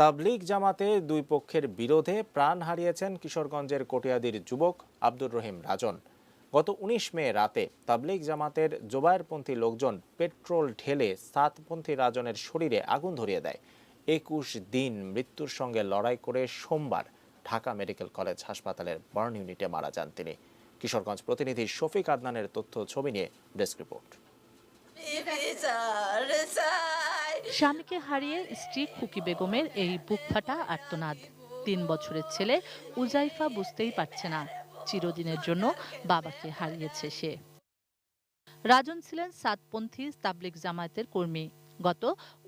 তাবলিগ জামাতে দুই পক্ষের বিরোধে প্রাণ হারিয়েছেন কিশোরগঞ্জের কটিয়াদির যুবক আব্দুর রহিম রাজন। গত উনিশ মে রাতে তাবলিগ জামাতের জোবায়েরপন্থী লোকজন পেট্রোল ঢেলে সাতপন্থী রাজনের শরীরে আগুন ধরিয়ে দেয়। একুশ দিন মৃত্যুর সঙ্গে লড়াই করে সোমবার ঢাকা মেডিকেল কলেজ হাসপাতালের বার্ন ইউনিটে মারা যান তিনি। কিশোরগঞ্জ প্রতিনিধি শফিক আদনানের তথ্য ছবি নিয়ে ডেস্ক রিপোর্ট। স্বামীকে হারিয়ে স্ত্রী খুকি বেগমের এই বুকফাটা আর্তনাদ। তিন বছরের ছেলে উজাইফা বুঝতেই পারছে না, চিরদিনের জন্য বাবাকে হারিয়েছে সে। রাজন ছিলেন সাতপন্থী তাবলিক জামায়াতের কর্মী। গত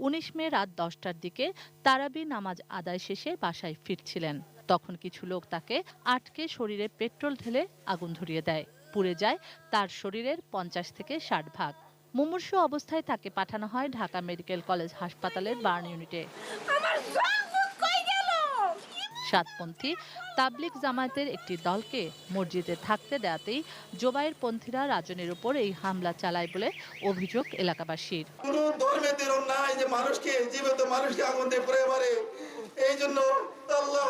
উনিশ মে রাত দশটার দিকে তারাবি নামাজ আদায় শেষে বাসায় ফিরছিলেন। তখন কিছু লোক তাকে আটকে শরীরে পেট্রোল ঢেলে আগুন ধরিয়ে দেয়। পুড়ে যায় তার শরীরের পঞ্চাশ থেকে ষাট ভাগ। মুমূর্ষু অবস্থায় তাকে পাঠানো হয় ঢাকা মেডিকেল কলেজ হাসপাতালের বার্ন ইউনিটে। সাতপন্থী তাবলিক জামায়াতের একটি দলকে মসজিদে থাকতে দেয়াতেই জোবাইর পন্থীরা রাজনের উপর এই হামলা চালায় বলে অভিযোগ এলাকাবাসীর। কোন ধর্মের নাই যে মানুষকে জীবিত মানুষকে আগুন দিয়ে পুড়ে মারে এই জন্য আল্লাহ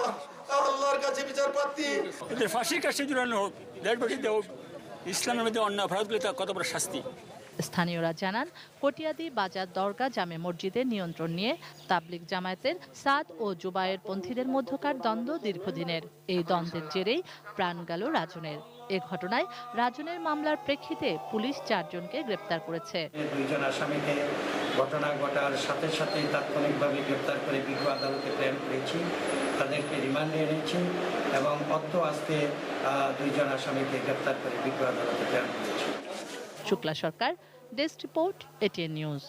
আল্লাহর কাছে বিচার প্রার্থী। এদের ফাঁসির কাছে ঝুলানো হোক ইসলামের মধ্যে অন্য অপরাধগুলো তার কত বড় শাস্তি? স্থানীয়রা জানান, কটিয়াদি বাজার দরগা জামে মসজিদের নিয়ন্ত্রণ নিয়ে তাবলিক জামায়াতের সাদ ও জুবায়ের পন্থীদের মধ্যকার দ্বন্দ্ব দীর্ঘদিনের। এই দ্বন্দ্বের জেরেই প্রাণ গেল রাজনের। এ ঘটনায় রাজনের মামলার প্রেক্ষিতে পুলিশ চারজনকে গ্রেপ্তার করেছে। দুইজন আসামিকে ঘটনা ঘটার সাথে সাথে তাৎক্ষণিকভাবে গ্রেপ্তার করে বিজ্ঞ আদালতে প্রেরণ করেছি। তাদেরকে রিমান্ডে এনেছি এবং অর্থ আজকে দুইজন আসামিকে গ্রেপ্তার করে বিজ্ঞ আদালতে প্রেরণ করেছি। Shukla Sarkar desk report ATN news.